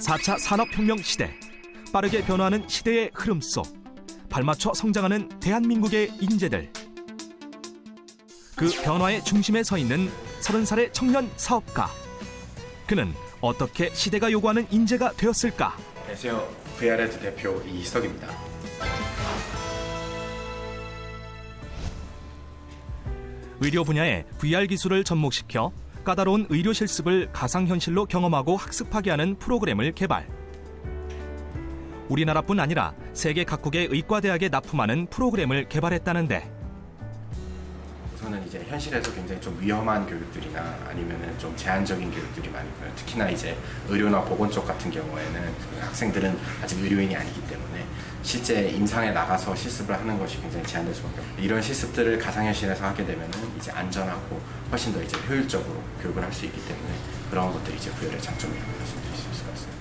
4차 산업혁명 시대 빠르게 변화하는 시대의 흐름 속 발맞춰 성장하는 대한민국의 인재들 그 변화의 중심에 서 있는 30살의 청년 사업가 그는 어떻게 시대가 요구하는 인재가 되었을까 안녕하세요. VR에드 대표 이희석입니다. 의료 분야에 VR 기술을 접목시켜 까다로운 의료 실습을 가상현실로 경험하고 학습하게 하는 프로그램을 개발. 우리나라뿐 아니라 세계 각국의 의과대학에 납품하는 프로그램을 개발했다는데 우선은 이제 현실에서 굉장히 좀 위험한 교육들이나 아니면은 좀 제한적인 교육들이 많이 있고요. 특히나 이제 의료나 보건 쪽 같은 경우에는 학생들은 아직 의료인이 아니기 때문에 실제 임상에 나가서 실습을 하는 것이 굉장히 제한될 수밖에 없고 이런 실습들을 가상현실에서 하게 되면은 이제 안전하고 훨씬 더 이제 효율적으로 교육을 할 수 있기 때문에 그런 것들이 이제 VR의 장점이라고 말씀드릴 수 있을 것 같습니다.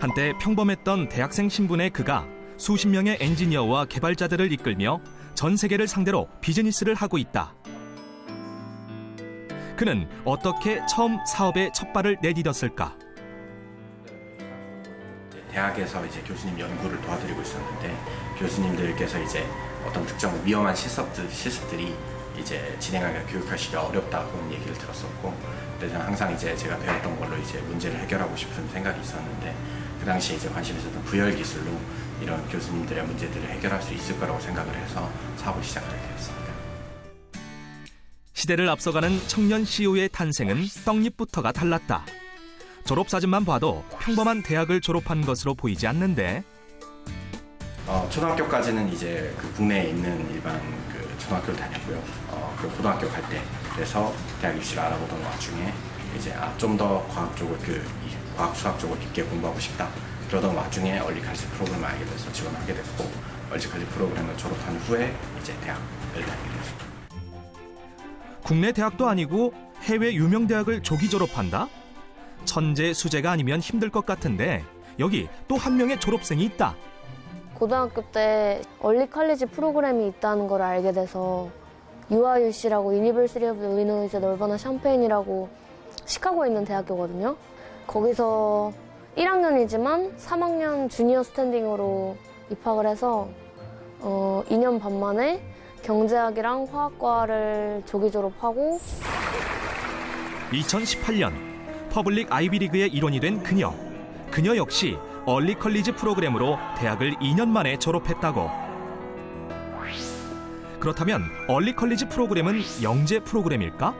한때 평범했던 대학생 신분의 그가 수십 명의 엔지니어와 개발자들을 이끌며 전 세계를 상대로 비즈니스를 하고 있다. 그는 어떻게 처음 사업의 첫 발을 내디뎠을까? 대학에서 이제 교수님 연구를 도와드리고 있었는데 교수님들께서 이제 어떤 특정 위험한 실습들, 실습들이 이제 진행하기가 교육하시기가 어렵다고 얘기를 들었었고 그래서 항상 이제 제가 배웠던 걸로 이제 문제를 해결하고 싶은 생각이 있었는데 그 당시에 이제 관심 있었던 VR 기술로 이런 교수님들의 문제들을 해결할 수 있을 거라고 생각을 해서 사업을 시작하게 되었습니다. 시대를 앞서가는 청년 CEO의 탄생은 떡잎부터가 달랐다. 졸업 사진만 봐도 평범한 대학을 졸업한 것으로 보이지 않는데 어, 초등학교까지는 이제 그 국내에 있는 일반 그 초등학교를 다녔고요. 어, 그 고등학교 갈 때 그래서 대학 입시를 알아보던 와중에 이제 아, 좀 더 과학 쪽을 그 이, 과학 수학 쪽을 깊게 공부하고 싶다. 그러던 와중에 얼리칼리 프로그램을 알게 돼서 지원하게 됐고 얼리칼리 프로그램을 졸업한 후에 이제 대학을 다니게 됐습니다. 국내 대학도 아니고 해외 유명 대학을 조기 졸업한다? 천재 수재가 아니면 힘들 것 같은데 여기 또 한 명의 졸업생이 있다. 고등학교 때 얼리 칼리지 프로그램이 있다는 걸 알게 돼서 UIUC라고 오브 일리노이즈 넓어나 샴페인이라고 시카고에 있는 대학교거든요. 거기서 1학년이지만 3학년 주니어 스탠딩으로 입학을 해서 어, 2년 반 만에 경제학이랑 화학과를 조기 졸업하고 2018년 퍼블릭 아이비리그의 일원이 된 그녀. 그녀 역시 얼리 컬리지 프로그램으로 대학을 2년 만에 졸업했다고. 그렇다면 얼리 컬리지 프로그램은 영재 프로그램일까?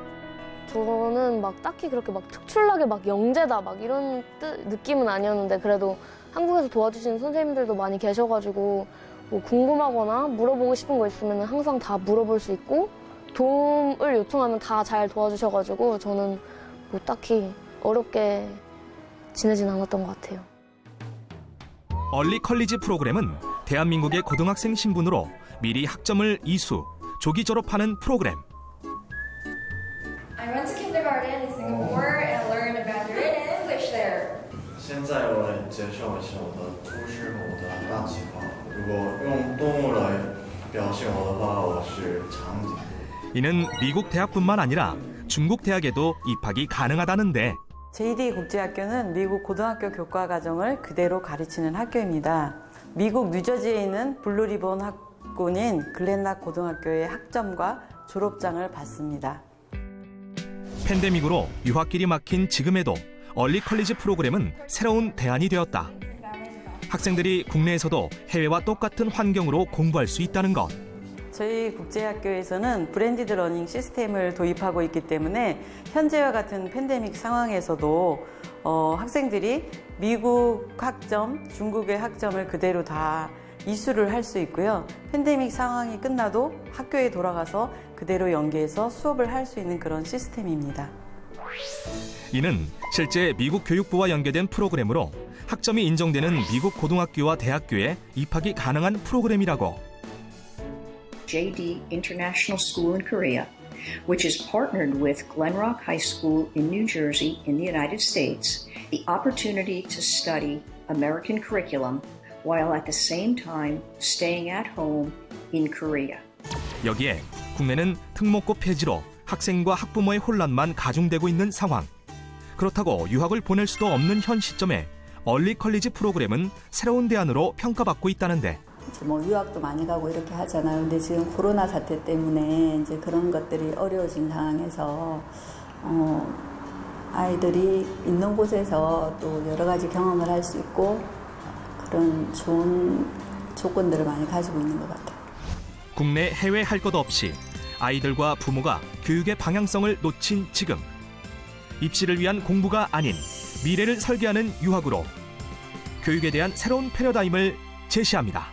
저는 막 딱히 그렇게 막 특출나게 막 영재다 막 이런 뜻, 느낌은 아니었는데 그래도 한국에서 도와주시는 선생님들도 많이 계셔가지고 뭐 궁금하거나 물어보고 싶은 거 있으면 항상 다 물어볼 수 있고 도움을 요청하면 다 잘 도와주셔가지고 저는 뭐 딱히 어렵게 지내진 않았던 것 같아요. 얼리 컬리지 프로그램은 대한민국의 고등학생 신분으로 미리 학점을 이수, 조기 졸업하는 프로그램. I went to kindergarten in Singapore and I learned about written English there. 现在我很接受一些我的都市和我的大计划。如果用动物来表现我的话，我是长颈鹿。 이는 미국 대학뿐만 아니라 중국 대학에도 입학이 가능하다는데 JD 국제학교는 미국 고등학교 교과 과정을 그대로 가르치는 학교입니다. 미국 뉴저지에 있는 블루리본 학군인 글렌락 고등학교의 학점과 졸업장을 받습니다. 팬데믹으로 유학길이 막힌 지금에도 얼리 컬리지 프로그램은 새로운 대안이 되었다. 학생들이 국내에서도 해외와 똑같은 환경으로 공부할 수 있다는 것. 저희 국제학교에서는 브랜디드 러닝 시스템을 도입하고 있기 때문에 현재와 같은 팬데믹 상황에서도 어, 학생들이 미국 학점, 중국의 학점을 그대로 다 이수를 할 수 있고요. 팬데믹 상황이 끝나도 학교에 돌아가서 그대로 연계해서 수업을 할 수 있는 그런 시스템입니다. 이는 실제 미국 교육부와 연계된 프로그램으로 학점이 인정되는 미국 고등학교와 대학교에 입학이 가능한 프로그램이라고. JD International School in Korea, which is partnered with Glenrock High School in New Jersey in the United States, the opportunity to study American curriculum while at the same time staying at home in Korea. 여기에 국내는 특목고 폐지로 학생과 학부모의 혼란만 가중되고 있는 상황. 그렇다고 유학을 보낼 수도 없는 현 시점에 얼리 컬리지 프로그램은 새로운 대안으로 평가받고 있다는데 뭐 유학도 많이 가고 이렇게 하잖아요. 근데 지금 코로나 사태 때문에 이제 그런 것들이 어려워진 상황에서 어, 아이들이 있는 곳에서 또 여러 가지 경험을 할 수 있고 그런 좋은 조건들을 많이 가지고 있는 것 같아요. 국내 해외 할 것 없이 아이들과 부모가 교육의 방향성을 놓친 지금 입시를 위한 공부가 아닌 미래를 설계하는 유학으로 교육에 대한 새로운 패러다임을 제시합니다.